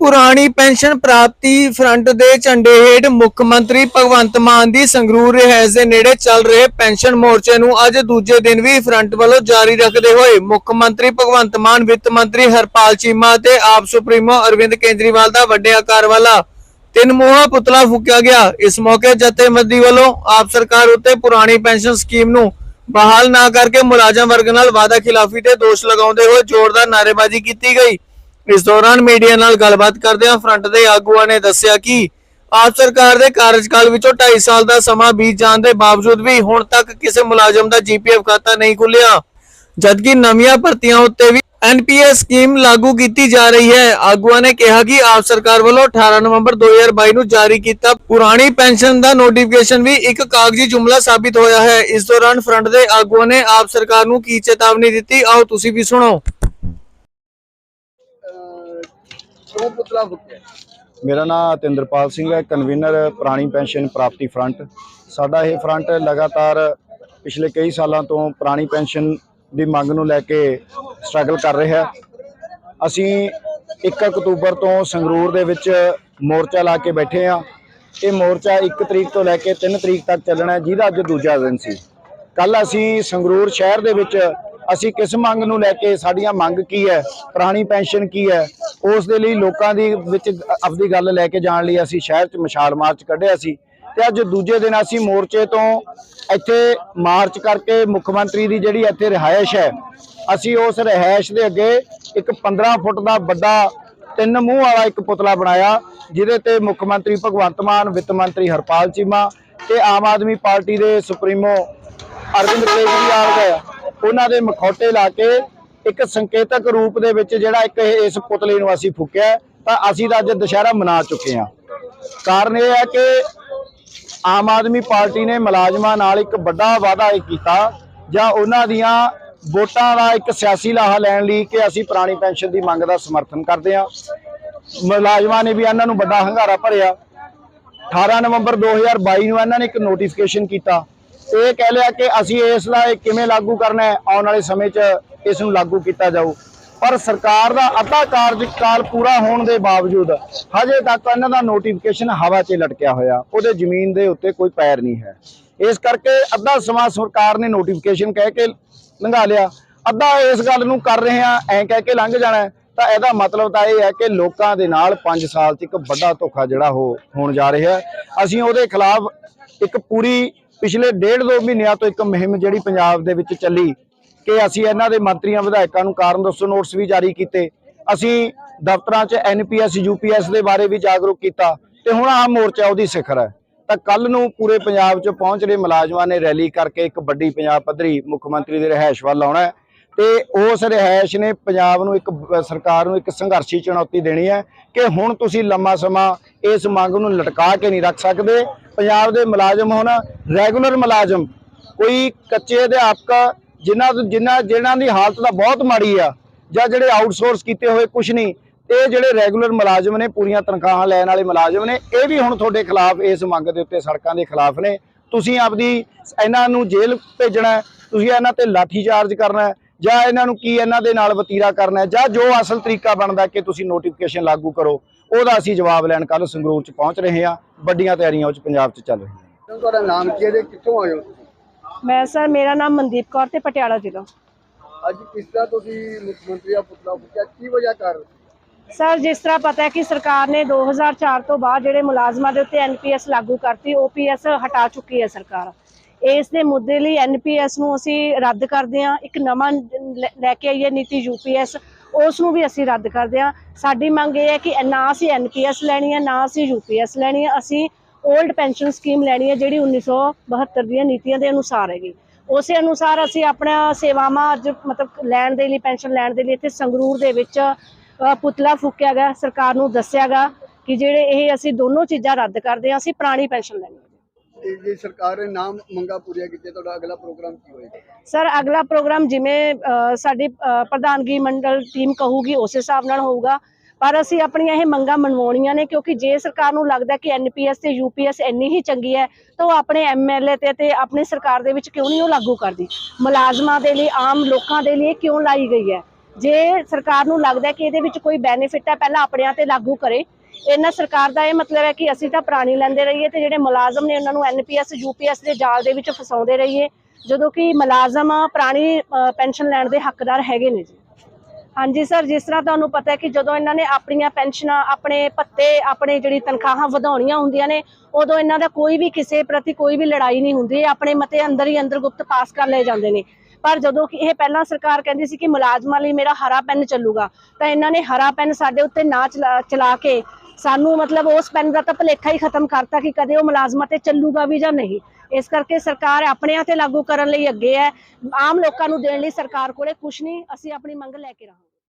ਪੁਰਾਣੀ ਪੈਨਸ਼ਨ ਪ੍ਰਾਪਤੀ ਫਰੰਟ ਦੇ ਝੰਡੇ ਹੇਠ ਮੁੱਖ ਮੰਤਰੀ ਭਗਵੰਤ ਮਾਨ ਦੀ ਸੰਗਰੂਰ ਰਿਹਾਇਸ਼ ਦੇ ਨੇੜੇ ਚੱਲ ਰਹੇ ਪੈਨਸ਼ਨ ਮੋਰਚੇ ਨੂੰ ਅੱਜ ਦੂਜੇ ਦਿਨ ਵੀ ਫਰੰਟ ਵੱਲੋਂ ਜਾਰੀ ਰੱਖਦੇ ਹੋਏ ਮੁੱਖ ਮੰਤਰੀ ਭਗਵੰਤ ਮਾਨ, ਵਿੱਤ ਮੰਤਰੀ ਹਰਪਾਲ ਚੀਮਾ ਤੇ ਆਪ ਸੁਪਰੀਮੋ ਅਰਵਿੰਦ ਕੇਜਰੀਵਾਲ ਦਾ ਵੱਡੇ ਆਕਾਰ ਵਾਲਾ ਤਿੰਨ ਮੂੰਹਾ ਪੁਤਲਾ ਫੂਕਿਆ ਗਿਆ। ਇਸ ਮੌਕੇ ਜਥੇਬੰਦੀ ਵੱਲੋਂ ਆਪ ਸਰਕਾਰ ਉੱਤੇ ਪੁਰਾਣੀ ਪੈਨਸ਼ਨ ਸਕੀਮ ਨੂੰ ਬਹਾਲ ਨਾ ਕਰਕੇ ਮੁਲਾਜ਼ਮ ਵਰਗ ਨਾਲ ਵਾਅਦਾ ਖਿਲਾਫੀ ਦੇ ਦੋਸ਼ ਲਗਾਉਂਦੇ ਹੋਏ ਜ਼ੋਰਦਾਰ ਨਾਅਰੇਬਾਜ਼ੀ ਕੀਤੀ ਗਈ। ਇਸ ਦੌਰਾਨ ਮੀਡੀਆ ਨਾਲ ਗੱਲਬਾਤ ਕਰਦਿਆਂ ਫਰੰਟ ਦੇ ਆਗੂਆਂ ਨੇ ਦੱਸਿਆ ਕਿ ਆਪ ਸਰਕਾਰ ਦੇ ਕਾਰਜਕਾਲ ਵਿੱਚੋਂ 2.5 ਸਾਲ ਦਾ ਸਮਾਂ ਬੀਤ ਜਾਣ ਦੇ ਬਾਵਜੂਦ ਵੀ ਹੁਣ ਤੱਕ ਕਿਸੇ ਮੁਲਾਜ਼ਮ ਦਾ ਜੀਪੀਐਫ ਖਾਤਾ ਨਹੀਂ ਖੁੱਲਿਆ। ਜਦਕਿ ਨਵੀਆਂ ਭਰਤੀਆਂ ਉੱਤੇ ਵੀ ਐਨਪੀਐਸ ਸਕੀਮ ਲਾਗੂ ਕੀਤੀ ਜਾ ਰਹੀ ਹੈ, ਆਗੂਆਂ ਨੇ ਕਿਹਾ ਕਿ ਆਪ ਸਰਕਾਰ ਵੱਲੋਂ 18 ਨਵੰਬਰ 2022 ਨੂੰ ਜਾਰੀ ਕੀਤਾ ਪੁਰਾਣੀ ਪੈਨਸ਼ਨ ਦਾ ਨੋਟੀਫਿਕੇਸ਼ਨ ਵੀ ਇੱਕ ਕਾਗਜ਼ੀ ਜੁਮਲਾ ਸਾਬਿਤ ਹੋਇਆ ਹੈ। ਇਸ ਦੌਰਾਨ ਫਰੰਟ ਦੇ ਆਗੂਆਂ ਨੇ ਆਪ ਸਰਕਾਰ ਨੂੰ ਕੀ ਚੇਤਾਵਨੀ ਦਿੱਤੀ, ਆਓ ਤੁਸੀਂ ਵੀ ਸੁਣੋ। ਕਿਉਂ ਪੁਤਲਾ ਫੁੱਕਿਆ ਮੇਰਾ ਨਾਮ ਤਿੰਦਰਪਾਲ ਸਿੰਘ ਹੈ ਕਨਵੀਨਰ ਪੁਰਾਣੀ ਪੈਨਸ਼ਨ ਪ੍ਰਾਪਤੀ ਫਰੰਟ। ਸਾਡਾ ਇਹ ਫਰੰਟ ਲਗਾਤਾਰ ਪਿਛਲੇ ਕਈ ਸਾਲਾਂ ਤੋਂ ਪੁਰਾਣੀ ਪੈਨਸ਼ਨ ਦੀ ਮੰਗ ਨੂੰ ਲੈ ਕੇ ਸਟਰਗਲ ਕਰ ਰਿਹਾ ਅਸੀਂ 1 ਅਕਤੂਬਰ ਤੋਂ ਸੰਗਰੂਰ ਦੇ ਵਿੱਚ ਮੋਰਚਾ ਲਾ ਕੇ ਬੈਠੇ ਆ ਇਹ ਮੋਰਚਾ 1 ਤਰੀਕ ਤੋਂ ਲੈ ਕੇ 3 ਤਰੀਕ ਤੱਕ ਚੱਲਣਾ ਹੈ, ਜਿਹਦਾ ਅੱਜ ਦੂਜਾ ਦਿਨ ਸੀ। ਕੱਲ ਅਸੀਂ ਸੰਗਰੂਰ ਸ਼ਹਿਰ ਦੇ ਵਿੱਚ ਅਸੀਂ ਕਿਸ ਮੰਗ ਨੂੰ ਲੈ ਕੇ ਸਾਡੀਆਂ ਮੰਗ ਕੀ ਹੈ? ਪੁਰਾਣੀ ਪੈਨਸ਼ਨ ਕੀ ਹੈ? ਉਸ ਦੇ ਲਈ ਲੋਕਾਂ ਦੀ ਵਿੱਚ ਆਪਦੀ ਗੱਲ ਲੈ ਕੇ ਜਾਣ ਲਈ ਅਸੀਂ ਸ਼ਹਿਰ 'ਚ ਮਸ਼ਾਲ ਮਾਰਚ ਕੱਢਿਆ ਸੀ ਤੇ ਅੱਜ ਦੂਜੇ ਦਿਨ ਅਸੀਂ ਮੋਰਚੇ ਤੋਂ ਇੱਥੇ ਮਾਰਚ ਕਰਕੇ ਮੁੱਖ ਮੰਤਰੀ ਦੀ ਜਿਹੜੀ ਇੱਥੇ ਰਿਹਾਇਸ਼ ਹੈ, ਅਸੀਂ ਉਸ ਰਿਹਾਇਸ਼ ਦੇ ਅੱਗੇ ਇੱਕ 15 ਫੁੱਟ ਦਾ ਵੱਡਾ ਤਿੰਨ ਮੂੰਹ ਵਾਲਾ ਇੱਕ ਪੁਤਲਾ ਬਣਾਇਆ, ਜਿਹਦੇ ਤੇ ਮੁੱਖ ਮੰਤਰੀ ਭਗਵੰਤ ਮਾਨ, ਵਿੱਤ ਮੰਤਰੀ ਹਰਪਾਲ ਚੀਮਾ ਤੇ ਆਮ ਆਦਮੀ ਪਾਰਟੀ ਦੇ ਸੁਪਰੀਮੋ ਅਰਵਿੰਦ ਕੇਜਰੀਵਾਲ ਦਾ ਉਹਨਾਂ ਦੇ ਮਖੌਟੇ ਲਾ ਕੇ ਇੱਕ ਸੰਕੇਤਕ ਰੂਪ ਦੇ ਵਿੱਚ ਜਿਹੜਾ ਇੱਕ ਇਸ ਪੁਤਲੇ ਨੂੰ ਅਸੀਂ ਫੂਕਿਆ ਤਾਂ ਅਸੀਂ ਤਾਂ ਅੱਜ ਦੁਸ਼ਹਿਰਾ ਮਨਾ ਚੁੱਕੇ ਹਾਂ। ਕਾਰਨ ਇਹ ਹੈ ਕਿ ਆਮ ਆਦਮੀ ਪਾਰਟੀ ਨੇ ਮੁਲਾਜ਼ਮਾਂ ਨਾਲ ਇੱਕ ਵੱਡਾ ਵਾਅਦਾ ਕੀਤਾ ਜਾਂ ਉਹਨਾਂ ਦੀਆਂ ਵੋਟਾਂ ਦਾ ਇੱਕ ਸਿਆਸੀ ਲਾਹਾ ਲੈਣ ਲਈ ਕਿ ਅਸੀਂ ਪੁਰਾਣੀ ਪੈਨਸ਼ਨ ਦੀ ਮੰਗ ਦਾ ਸਮਰਥਨ ਕਰਦੇ ਹਾਂ। ਮੁਲਾਜ਼ਮਾਂ ਨੇ ਵੀ ਇਹਨਾਂ ਨੂੰ ਵੱਡਾ ਹੰਗਾਰਾ ਭਰਿਆ। 18 ਨਵੰਬਰ 2022 ਨੂੰ ਇਹਨਾਂ ਨੇ ਇੱਕ ਨੋਟੀਫਿਕੇਸ਼ਨ ਕੀਤਾ। ਇਹ ਕਹਿ ਲਿਆ ਕਿ ਅਸੀਂ ਇਸ ਦਾ ਕਿਵੇਂ ਲਾਗੂ ਕਰਨਾ ਹੈ, ਆਉਣ ਵਾਲੇ ਸਮੇਂ 'ਚ ਇਸ ਨੂੰ ਲਾਗੂ ਕੀਤਾ ਜਾਊ। ਪਰ ਸਰਕਾਰ ਦਾ ਅੱਧਾ ਕਾਰਜਕਾਲ ਪੂਰਾ ਹੋਣ ਦੇ ਬਾਵਜੂਦ ਹਜੇ ਤੱਕ ਇਹਨਾਂ ਦਾ ਨੋਟੀਫਿਕੇਸ਼ਨ ਹਵਾ 'ਚ ਲਟਕਿਆ ਹੋਇਆ। ਉਹਦੇ ਜ਼ਮੀਨ ਦੇ ਉੱਤੇ ਕੋਈ ਪੈਰ ਨਹੀਂ ਹੈ। ਇਸ ਕਰਕੇ ਅੱਧਾ ਸਮਾਂ ਸਰਕਾਰ ਨੇ ਨੋਟੀਫਿਕੇਸ਼ਨ ਕਹਿ ਕੇ ਲੰਘਾ ਲਿਆ। ਅੱਧਾ ਇਸ ਗੱਲ ਨੂੰ ਕਰ ਰਹੇ ਆ ਐਂ ਕਹਿ ਕੇ ਲੰਘ ਜਾਣਾ ਤਾਂ ਇਹਦਾ ਮਤਲਬ ਤਾਂ ਇਹ ਹੈ ਕਿ ਲੋਕਾਂ ਦੇ ਨਾਲ 5 ਸਾਲ 'ਚ ਇੱਕ ਵੱਡਾ ਧੋਖਾ ਜਿਹੜਾ ਉਹ ਹੋਣ ਜਾ ਰਿਹਾ ਅਸੀਂ ਉਹਦੇ ਖਿਲਾਫ ਇੱਕ ਪੂਰੀ ਪਿਛਲੇ ਡੇਢ ਦੋ ਮਹੀਨਿਆਂ ਤੋਂ ਇੱਕ ਮੁਹਿੰਮ ਜਿਹੜੀ ਪੰਜਾਬ ਦੇ ਵਿੱਚ ਚੱਲੀ ਕਿ ਅਸੀਂ ਇਹਨਾਂ ਦੇ ਮੰਤਰੀਆਂ, ਵਿਧਾਇਕਾਂ ਨੂੰ ਕਾਰਨ ਦੱਸੋ, ਨੋਟਿਸ ਵੀ ਜਾਰੀ ਕੀਤੇ। ਅਸੀਂ ਦਫ਼ਤਰਾਂ 'ਚ ਐਨਪੀਐਸ ਯੂਪੀਐਸ ਦੇ ਬਾਰੇ ਵੀ ਜਾਗਰੂਕ ਕੀਤਾ ਤੇ ਹੁਣ ਆਹ ਮੋਰਚਾ ਉਹਦੀ ਸਿਖਰ ਹੈ। ਤਾਂ ਕੱਲ ਨੂੰ ਪੂਰੇ ਪੰਜਾਬ 'ਚ ਪਹੁੰਚ ਰਹੇ ਮੁਲਾਜ਼ਮਾਂ ਨੇ ਰੈਲੀ ਕਰਕੇ ਇੱਕ ਵੱਡੀ ਪੰਜਾਬ ਪੱਧਰੀ ਮੁੱਖ ਮੰਤਰੀ ਦੇ ਰਿਹਾਇਸ਼ ਵੱਲ ਆਉਣਾ ਹੈ। ਤੇ ਉਸ ਰਿਹਾਇਸ਼ ਨੇ ਪੰਜਾਬ ਨੂੰ ਇੱਕ, ਸਰਕਾਰ ਨੂੰ ਇੱਕ ਸੰਘਰਸ਼ੀ ਚੁਣੌਤੀ ਦੇਣੀ ਹੈ ਕਿ ਹੁਣ ਤੁਸੀਂ ਲੰਮਾ ਸਮਾਂ ਇਸ ਮੰਗ ਨੂੰ ਲਟਕਾ ਕੇ ਨਹੀਂ ਰੱਖ ਸਕਦੇ। ਪੰਜਾਬ ਦੇ ਮੁਲਾਜ਼ਮ ਹੁਣ ਰੈਗੂਲਰ ਮੁਲਾਜ਼ਮ, ਕੋਈ ਕੱਚੇ ਅਧਿਆਪਕ ਜਿਨ੍ਹਾਂ ਤੋਂ- ਜਿਨ੍ਹਾਂ ਜਿਨ੍ਹਾਂ ਦੀ ਹਾਲਤ ਤਾਂ ਬਹੁਤ ਮਾੜੀ ਆ, ਜਾਂ ਜਿਹੜੇ ਆਊਟਸੋਰਸ ਕੀਤੇ ਹੋਏ ਕੁਝ ਨਹੀਂ ਇਹ ਜਿਹੜੇ ਰੈਗੂਲਰ ਮੁਲਾਜ਼ਮ ਨੇ, ਪੂਰੀਆਂ ਤਨਖਾਹਾਂ ਲੈਣ ਵਾਲੇ ਮੁਲਾਜ਼ਮ ਨੇ, ਇਹ ਵੀ ਹੁਣ ਤੁਹਾਡੇ ਖਿਲਾਫ ਇਸ ਮੰਗ ਦੇ ਉੱਤੇ ਸੜਕਾਂ ਦੇ ਖਿਲਾਫ ਨੇ। ਤੁਸੀਂ ਆਪਦੀ, ਇਹਨਾਂ ਨੂੰ ਜੇਲ੍ਹ ਭੇਜਣਾ ਤੁਸੀਂ ਇਹਨਾਂ ਤੇ ਲਾਠੀ ਚਾਰਜ ਕਰਨਾ ਜਾਂ ਇਹਨਾਂ ਨੂੰ ਕੀ ਇਹਨਾਂ ਦੇ ਨਾਲ ਵਤੀਰਾ ਕਰਨਾ ਹੈ, ਜਾਂ ਜੋ ਅਸਲ ਤਰੀਕਾ ਬਣਦਾ ਕਿ ਤੁਸੀਂ ਨੋਟੀਫਿਕੇਸ਼ਨ ਲਾਗੂ ਕਰੋ ਉਹਦਾ ਅਸੀਂ ਜਵਾਬ ਲੈਣ ਕੱਲ ਸੰਗਰੂਰ ਚ ਪਹੁੰਚ ਰਹੇ ਹਾਂ ਵੱਡੀਆਂ ਤਿਆਰੀਆਂ ਉਹ ਚ ਪੰਜਾਬ ਚ ਚੱਲ ਰਹੀਆਂ ਤੁਹਾਡਾ ਨਾਮ ਕੀ ਹੈ ਤੇ ਕਿੱਥੋਂ ਆਏ ਹੋ? ਮੈਂ ਸਰ ਮੇਰਾ ਨਾਮ ਮਨਦੀਪ ਕੌਰ ਤੇ ਪਟਿਆਲਾ ਜ਼ਿਲ੍ਹਾ। ਅੱਜ ਕਿਸ ਤਰ੍ਹਾਂ ਤੁਸੀਂ ਮੁੱਖ ਮੰਤਰੀ ਦਾ ਪੁਤਲਾ ਫੁੱਕਿਆ ਕੀ ਵਜ੍ਹਾ ਕਰ ਸਰ ਜਿਸ ਤਰ੍ਹਾਂ ਪਤਾ ਹੈ ਕਿ ਸਰਕਾਰ ਨੇ 2004 ਤੋਂ ਬਾਅਦ ਜਿਹੜੇ ਮੁਲਾਜ਼ਮਾਂ ਦੇ ਉੱਤੇ ਐਨਪੀਐਸ ਲਾਗੂ ਕਰਤੀ ਓਪੀਐਸ ਹਟਾ ਚੁੱਕੀ ਹੈ ਸਰਕਾਰ। ਇਸ ਦੇ ਮੁੱਦੇ ਲਈ ਐਨਪੀਐਸ ਨੂੰ ਅਸੀਂ ਰੱਦ ਕਰਦੇ ਹਾਂ। ਇੱਕ ਨਵਾਂ ਲੈ- ਲੈ ਕੇ ਹੈ ਨੀਤੀ ਯੂਪੀਐਸ ਉਸ ਨੂੰ ਵੀ ਅਸੀਂ ਰੱਦ ਕਰਦੇ ਹਾਂ। ਸਾਡੀ ਮੰਗ ਇਹ ਹੈ ਕਿ ਨਾ ਅਸੀਂ ਐਨਪੀਐਸ ਲੈਣੀ ਹੈ, ਨਾ ਅਸੀਂ ਯੂਪੀਐਸ ਲੈਣੀ ਹੈ। ਅਸੀਂ 올ਡ ਪੈਨਸ਼ਨ ਸਕੀਮ ਲੈਣੀ ਹੈ, ਜਿਹੜੀ 1972 ਦੀਆਂ ਨੀਤੀਆਂ ਦੇ ਅਨੁਸਾਰ ਹੈਗੀ। ਉਸੇ ਅਨੁਸਾਰ ਅਸੀਂ ਆਪਣਾ ਸੇਵਾਵਾਂ ਅੱਜ ਮਤਲਬ ਲੈਣ ਦੇ ਲਈ, ਪੈਨਸ਼ਨ ਲੈਣ ਦੇ ਲਈ ਇੱਥੇ ਸੰਗਰੂਰ ਦੇ ਵਿੱਚ ਪੁਤਲਾ ਫੂਕਿਆ ਗਿਆ। ਸਰਕਾਰ ਨੂੰ ਦੱਸਿਆ ਗਿਆ ਕਿ ਜਿਹੜੇ ਇਹ ਅਸੀਂ ਦੋਨੋਂ ਚੀਜ਼ਾਂ ਰੱਦ ਕਰਦੇ ਹਾਂ, ਅਸੀਂ ਪੁਰਾਣੀ ਪੈਨਸ਼ਨ ਲੈਣੀ ਜੇ ਸਰਕਾਰ ਨੇ ਨਾਮ ਮੰਗਾ ਪੂਰੀਆਂ ਕੀਤੀਆਂ, ਤੁਹਾਡਾ ਅਗਲਾ ਪ੍ਰੋਗਰਾਮ ਕੀ ਹੋਏਗਾ? ਸਰ, ਅਗਲਾ ਪ੍ਰੋਗਰਾਮ ਜਿਵੇਂ ਸਾਡੀ ਪ੍ਰਧਾਨਗੀ ਮੰਡਲ ਟੀਮ ਕਹੂਗੀ, ਉਸ ਹਿਸਾਬ ਨਾਲ ਹੋਊਗਾ। ਪਰ ਅਸੀਂ ਆਪਣੀਆਂ ਇਹ ਮੰਗਾਂ ਮਨਵਾਉਣੀਆਂ ਨੇ, ਕਿਉਂਕਿ ਜੇ ਸਰਕਾਰ ਨੂੰ ਲੱਗਦਾ ਕਿ ਐਨਪੀਐਸ ਤੇ ਯੂਪੀਐਸ ਇੰਨੀ ਹੀ ਚੰਗੀ ਹੈ, ਤਾਂ ਉਹ ਆਪਣੇ ਐਮਐਲਏ ਤੇ ਤੇ ਆਪਣੀ ਸਰਕਾਰ ਦੇ ਵਿੱਚ ਕਿਉਂ ਨਹੀਂ ਉਹ ਲਾਗੂ ਕਰਦੀ? ਮੁਲਾਜ਼ਮਾਂ ਦੇ ਲਈ, ਆਮ ਲੋਕਾਂ ਦੇ ਲਈ ਕਿਉਂ ਲਾਈ ਗਈ ਹੈ? ਜੇ ਸਰਕਾਰ ਨੂੰ ਲੱਗਦਾ ਕਿ ਇਹਦੇ ਵਿੱਚ ਕੋਈ ਬੈਨੀਫਿਟ ਹੈ, ਪਹਿਲਾਂ ਆਪਣਿਆਂ ਤੇ ਲਾਗੂ ਕਰੇ ਇਹਨਾਂ ਸਰਕਾਰ ਦਾ ਇਹ ਮਤਲਬ ਹੈ ਕਿ ਅਸੀਂ ਤਾਂ ਪ੍ਰਾਣੀ ਲੈਂਦੇ ਰਹੀਏ ਤੇ ਜਿਹੜੇ ਮੁਲਾਜ਼ਮ ਨੇ ਉਹਨਾਂ ਨੂੰ ਐਨਪੀਐਸ, ਯੂਪੀਐਸ ਦੇ ਜਾਲ ਦੇ ਵਿੱਚ ਫਸਾਉਂਦੇ ਰਹੀਏ, ਜਦੋਂ ਕਿ ਮੁਲਾਜ਼ਮ ਪ੍ਰਾਣੀ ਪੈਨਸ਼ਨ ਲੈਣ ਦੇ ਹੱਕਦਾਰ ਹੈਗੇ ਨੇ ਜੀ। ਹਾਂਜੀ ਸਰ, ਜਿਸ ਤਰ੍ਹਾਂ ਤੁਹਾਨੂੰ ਪਤਾ ਹੈ ਕਿ ਜਦੋਂ ਇਹਨਾਂ ਨੇ ਆਪਣੀਆਂ ਪੈਨਸ਼ਨਾਂ, ਆਪਣੇ ਪੱਤੇ ਆਪਣੇ ਜਿਹੜੀ ਤਨਖਾਹਾਂ ਵਧਾਉਣੀਆਂ ਹੁੰਦੀਆਂ ਨੇ, ਉਦੋਂ ਇਹਨਾਂ ਦਾ ਕੋਈ ਵੀ ਕਿਸੇ ਪ੍ਰਤੀ ਕੋਈ ਵੀ ਲੜਾਈ ਨਹੀਂ ਹੁੰਦੀ ਆਪਣੇ ਮਤੇ ਅੰਦਰ ਹੀ ਅੰਦਰ ਗੁਪਤ ਪਾਸ ਕਰ ਲਏ ਜਾਂਦੇ ਨੇ। ਪਰ ਜਦੋਂ ਕਿ ਇਹ ਪਹਿਲਾਂ ਸਰਕਾਰ ਕਹਿੰਦੀ ਸੀ ਕਿ ਮੁਲਾਜ਼ਮਾਂ ਲਈ ਮੇਰਾ ਹਰਾ ਪੈਨ ਚੱਲੂਗਾ, ਤਾਂ ਇਹਨਾਂ ਨੇ ਹਰਾ ਪੈਨ ਸਾਡੇ ਉੱਤੇ ਨਾ ਚਲਾ ਚਲਾ ਕੇ ਸਾਨੂੰ ਮਤਲਬ ਉਸ ਪੈਨ ਦਾ ਤਾਂ ਭਲੇਖਾ ਹੀ ਖਤਮ ਕਰਤਾ ਕਿ ਕਦੇ ਉਹ ਮੁਲਾਜ਼ਮਾਂ ਤੇ ਚੱਲੂਗਾ ਵੀ ਜਾਂ ਨਹੀਂ। ਇਸ ਕਰਕੇ ਸਰਕਾਰ ਆਪਣਿਆਂ ਤੇ ਲਾਗੂ ਕਰਨ ਲਈ ਅੱਗੇ ਹੈ। ਆਮ ਲੋਕਾਂ ਨੂੰ ਦੇਣ ਲਈ ਸਰਕਾਰ ਕੋਲੇ ਕੁਝ ਨਹੀਂ, ਅਸੀਂ ਆਪਣੀ ਮੰਗ ਲੈ ਕੇ ਰਹਾਂਗੇ।